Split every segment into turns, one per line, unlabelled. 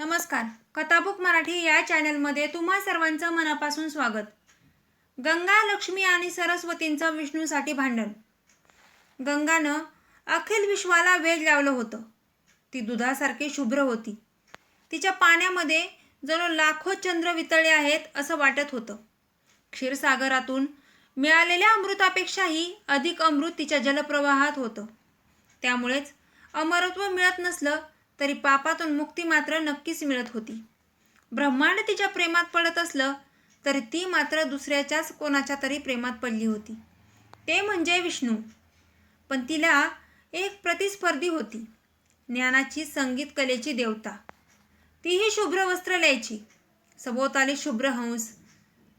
नमस्कार. कथाबुक मराठी या चॅनलमध्ये तुम्हा सर्वांचं मनापासून स्वागत. गंगा लक्ष्मी आणि सरस्वतींचं विष्णूसाठी भांडण. गंगानं अखिल विश्वाला वेग लावलं होतं. ती दुधासारखी शुभ्र होती. तिच्या पाण्यामध्ये जणू लाखो चंद्र वितळे आहेत असं वाटत होतं. क्षीरसागरातून मिळालेल्या अमृतापेक्षाही अधिक अमृत तिच्या जलप्रवाहात होतं. त्यामुळेच अमरत्व मिळत नसलं तरी पापातून मुक्ती मात्र नक्कीच मिळत होती. ब्रह्मांड तिच्या प्रेमात पडत असलं तरी ती मात्र दुसऱ्याच्याच कोणाच्या तरी प्रेमात पडली होती. ते म्हणजे विष्णू. पण तिला एक प्रतिस्पर्धी होती. ज्ञानाची संगीत कलेची देवता. तीही शुभ्र वस्त्र लिहायची सभोवताली शुभ्र हंस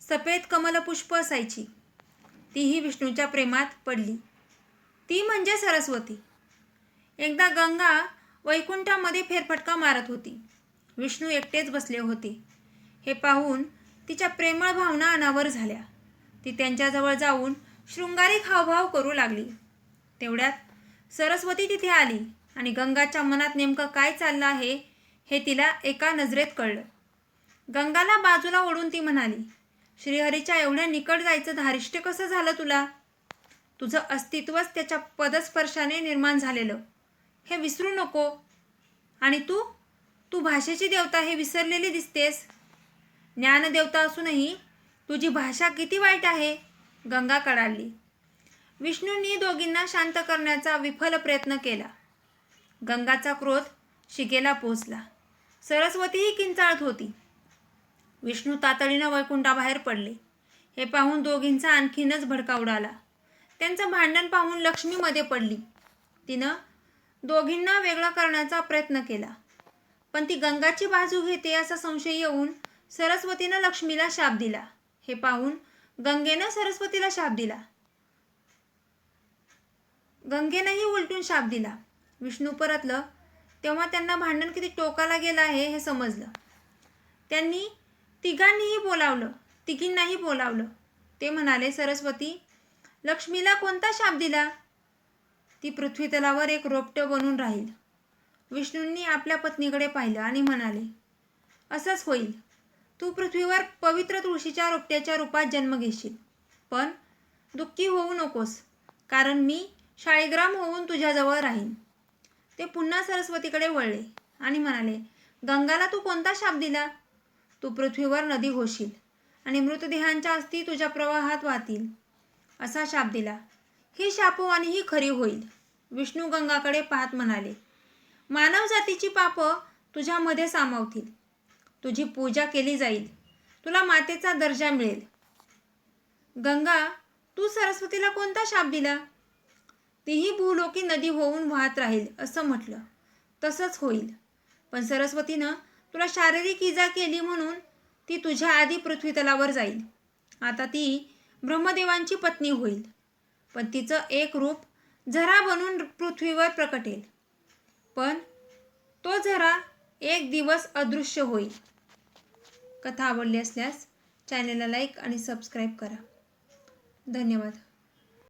सफेद कमलपुष्प असायची. तीही विष्णूच्या प्रेमात पडली. ती म्हणजे सरस्वती. एकदा गंगा वैकुंठामध्ये फेरफटका मारत होती. विष्णू एकटेच बसले होते. हे पाहून तिच्या प्रेमळ भावना अनावर झाल्या. ती त्यांच्याजवळ जाऊन शृंगारिक हावभाव करू लागली. तेवढ्यात सरस्वती तिथे आली आणि गंगाच्या मनात नेमकं काय चाललं आहे हे तिला एका नजरेत कळलं. गंगाला बाजूला ओढून ती म्हणाली श्रीहरीच्या एवढ्या निकट जायचं धारिष्ट्य कसं झालं तुला? तुझं अस्तित्वच त्याच्या पदस्पर्शाने निर्माण झालेलं. हे विसरू नको. आणि तू? तू भाषेची देवता हे विसरलेली दिसतेस. ज्ञानदेवता असूनही तुझी भाषा किती वाईट आहे? गंगा कडाली विष्णूंनी दोघींना शांत करण्याचा विफल प्रयत्न केला. गंगाचा क्रोध शिकेला पोचला. सरस्वतीही किंचाळत होती. विष्णू तातडीनं वैकुंठाबाहेर पडले. हे पाहून दोघींचा आणखीनच भडका उडाला. त्यांचं भांडण पाहून लक्ष्मीमध्ये पडली. तिनं दोघींना वेगळं करण्याचा प्रयत्न केला. पण ती गंगाची बाजू घेते असा संशय येऊन सरस्वतीनं लक्ष्मीला शाप दिला. हे पाहून गंगेनं सरस्वतीला शाप दिला. गंगेनंही उलटून शाप दिला. विष्णू परतलं तेव्हा त्यांना भांडण किती टोकाला गेलं आहे हे समजलं. त्यांनी तिघांनीही बोलावलं तिघींनाही बोलावलं. ते म्हणाले सरस्वती लक्ष्मीला कोणता शाप दिला? ती पृथ्वीतलावर एक रोपटं बनून राहील. विष्णूंनी आपल्या पत्नीकडे पाहिलं आणि म्हणाले असंच होईल. तू पृथ्वीवर पवित्र तुळशीच्या रोपट्याच्या रूपात जन्म घेशील. पण दुःखी होऊ नकोस कारण मी शाळीग्राम होऊन तुझ्याजवळ राहीन. ते पुन्हा सरस्वतीकडे वळले आणि म्हणाले गंगाला तू कोणता शाप दिला? तू पृथ्वीवर नदी होशील आणि मृतदेहांच्या अस्थी तुझ्या प्रवाहात वाहतील. असा शाप दिला. ही शापवाणीही खरी होईल. विष्णू गंगाकडे पाहत म्हणाले मानव जातीची पापं तुझ्यामध्ये सामावतील. तुझी पूजा केली जाईल. तुला मातेचा दर्जा मिळेल. गंगा तू सरस्वतीला कोणता शाप दिला? तीही भूलोकी नदी होऊन वाहत राहील असं म्हटलं. तसंच होईल. पण सरस्वतीनं तुला शारीरिक इजा केली म्हणून ती तुझ्या आधी पृथ्वीतलावर जाईल. आता ती ब्रह्मदेवांची पत्नी होईल. पण तिचं एक रूप झरा बनून पृथ्वीवर प्रकटेल. पण तो झरा एक दिवस अदृश्य होईल. कथा आवडली असल्यास चॅनलला लाईक आणि सबस्क्राईब करा. धन्यवाद.